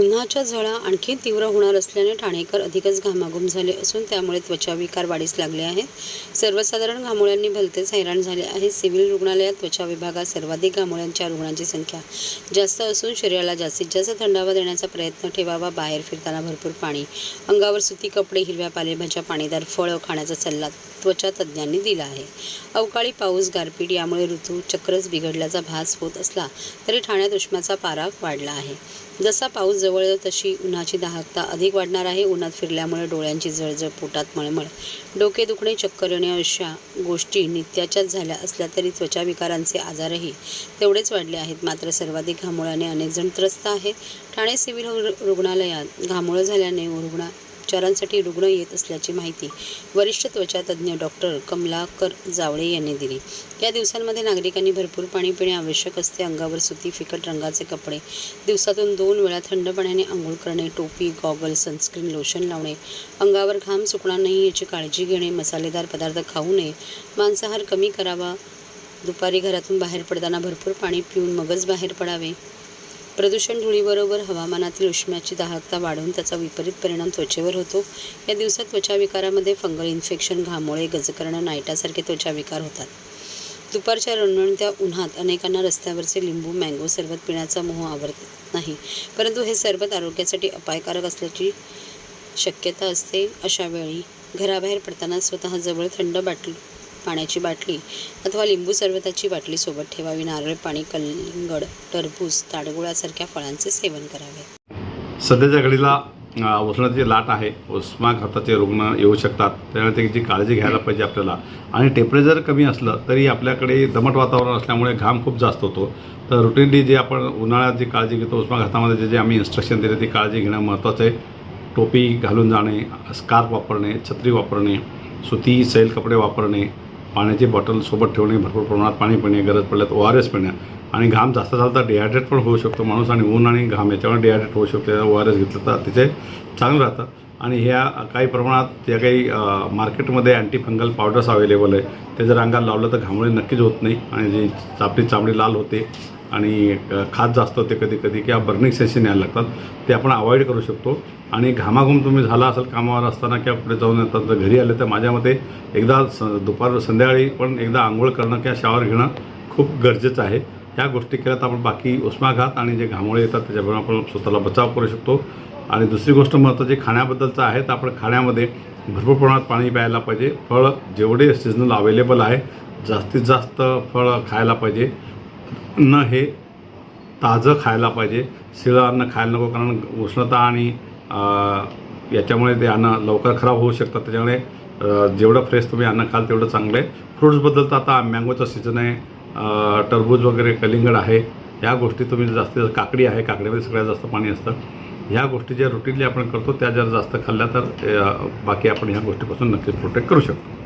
उन्हाच्या झळा आणखी तीव्र होणार असल्याने ठाणेकर अधिकच घामाघूम झाले असून त्यामुळे त्वचा विकार वाढीस लागले आहेत. सर्वसाधारण घामोळ्यांनी भलतेच हैराण झाले आहे. सिव्हिल रुग्णालयात त्वचा विभागात सर्वाधिक घामोळ्यांच्या रुग्णांची संख्या जास्त असून शरीराला जास्तीत जास्त थंडावा देण्याचा प्रयत्न ठेवावा बाहेर फिरताना भरपूर पाणी अंगावर सुती कपडे हिरव्या पालेभाज्या पाणीदार फळं खाण्याचा सल्ला त्वचा तज्ज्ञांनी दिला आहे. अवकाळी पाऊस गारपीट यामुळे ऋतू चक्रच बिघडल्याचा भास होत असला तरी ठाण्यात उष्माचा पारा वाढला आहे. जसा पाऊस जवळ तशी उन्हाची दाहकता अधिक वाढणार आहे. उन्हात फिरल्यामुळे डोळ्यांची जळजळ पोटात मळमळ डोके दुखणे चक्कर येणे अशा गोष्टी नित्याच्याच झाल्या असल्या तरी त्वचा विकारांचे आजारही तेवढेच वाढले आहेत. मात्र सर्वाधिक घामोळाने अनेक जण त्रस्त आहेत. ठाणे सिव्हिल रु- रुग्णालयात घामोळं झाल्याने रुग्णा उपचारांसाठी रुग्ण येत असल्याची माहिती वरिष्ठ त्वचा तज्ज्ञ डॉक्टर कमलाकर जावळे यांनी दिली. या दिवसांमध्ये नागरिकांनी भरपूर पाणी पिणे आवश्यक असते. अंगावर सुती फिकट रंगाचे कपडे दिवसातून दोन वेळा थंड पाण्याने आंघोळ करणे टोपी गॉगल सनस्क्रीन लोशन लावणे अंगावर घाम सुकणार नाही याची काळजी घेणे मसालेदार पदार्थ खाऊ नये मांसाहार कमी करावा दुपारी घरातून बाहेर पडताना भरपूर पाणी पिऊन मगच बाहेर पडावे प्रदूषण धुळीबरोबर हवामानातील उष्म्याची दाहकता वाढून त्याचा विपरीत परिणाम त्वचेवर होतो. या दिवसात त्वचा विकारामध्ये फंगल इन्फेक्शन घामोळे गजकरण नायटासारखे त्वचा विकार होतात. दुपारच्या रणरणत्या उन्हात अनेकांना रस्त्यावरचे लिंबू मँगो सरबत पिण्याचा मोह आवडत नाही. परंतु हे सरबत आरोग्यासाठी अपायकारक असल्याची शक्यता असते. अशा वेळी घराबाहेर पडताना स्वतः जवळ थंड बाटली पाण्याची बाटली अथवा लिंबू सरबताची बाटली सोबत ठेवावी. नारळ पाणी कलिंगड टरबूज ताडगुळासारख्या फळांचे सेवन करावे. सध्याच्या घडीला उष्णतेची लाट आहे. उष्माघाताचे रुग्ण येऊ शकतात. त्यामुळे त्याची काळजी घ्यायला पाहिजे आपल्याला. आणि टेम्परेचर कमी असलं तरी आपल्याकडे दमट वातावरण असल्यामुळे घाम खूप जास्त होतो. तर रुटीनली जे आपण उन्हाळ्यात जी काळजी घेतो उष्माघातामध्ये जे जे आम्ही इन्स्ट्रक्शन दिले ती काळजी घेणं महत्त्वाचं आहे. टोपी घालून जाणे स्कार्फ वापरणे छत्री वापरणे सुती सैल कपडे वापरणे पाण्याची बॉटल सोबत ठेवणे भरपूर प्रमाणात पाणी पिणे गरज पडल्यात ओ आर एस पिणे आणि घाम जास्त झाला तर डिहायड्रेट पण होऊ शकतो. माणूस आणि ऊन आणि घाम याच्यामुळे डिहायड्रेट होऊ शकतो. ओ आर एस घेतलं तर तिथे चांगलं राहतं. आणि ह्या काही प्रमाणात ज्या काही मार्केटमध्ये अँटी फंगल पावडर्स अवेलेबल आहे ते जर अंगाला लावलं तर घामोळे नक्कीच होत नाही. आणि जी आपली चामडी लाल होते आणि खाज जास्त होते कधी कधी किंवा बर्निंग सेशन यायला लागतात ते आपण अवॉइड करू शकतो. आणि घामाघूम तुम्ही झाला असेल कामावर असताना किंवा पुढे जाऊन येतात तर घरी आले तर माझ्या मते एकदा स दुपार संध्याकाळी पण एकदा आंघोळ करणं किंवा शावर घेणं खूप गरजेचं आहे. ह्या गोष्टी केल्या तर आपण बाकी उष्माघात आणि जे घामोळे येतात त्याच्यापासून आपण स्वतःला बचाव करू शकतो. आणि दुसरी गोष्ट महत्त्वाची खाण्याबद्दलचं आहे तर आपण खाण्यामध्ये भरपूर प्रमाणात पाणी प्यायला पाहिजे. फळं जेवढे सीझनल अवेलेबल आहे जास्तीत जास्त फळं खायला पाहिजे. अन्न हे ताजं खायला पाहिजे. शिळं अन्न खायला नको कारण उष्णता आणि याच्यामुळे ते अन्न लवकर खराब होऊ शकतात. त्याच्यामुळे जेवढं फ्रेश तुम्ही अन्न खाल तेवढं चांगलं आहे फ्रुट्सबद्दल तर आता मँगोचा सीझन आहे. टरबूज वगैरे कलिंगड आहे. ह्या गोष्टी तुम्ही जास्तीत जास्त काकडी आहे. काकडीमध्ये सगळ्यात जास्त पाणी असतं. ह्या गोष्टी ज्या रुटीनली आपण करतो त्या जर जास्त खाल्ल्या तर बाकी आपण ह्या गोष्टीपासून नक्कीच प्रोटेक्ट करू शकतो.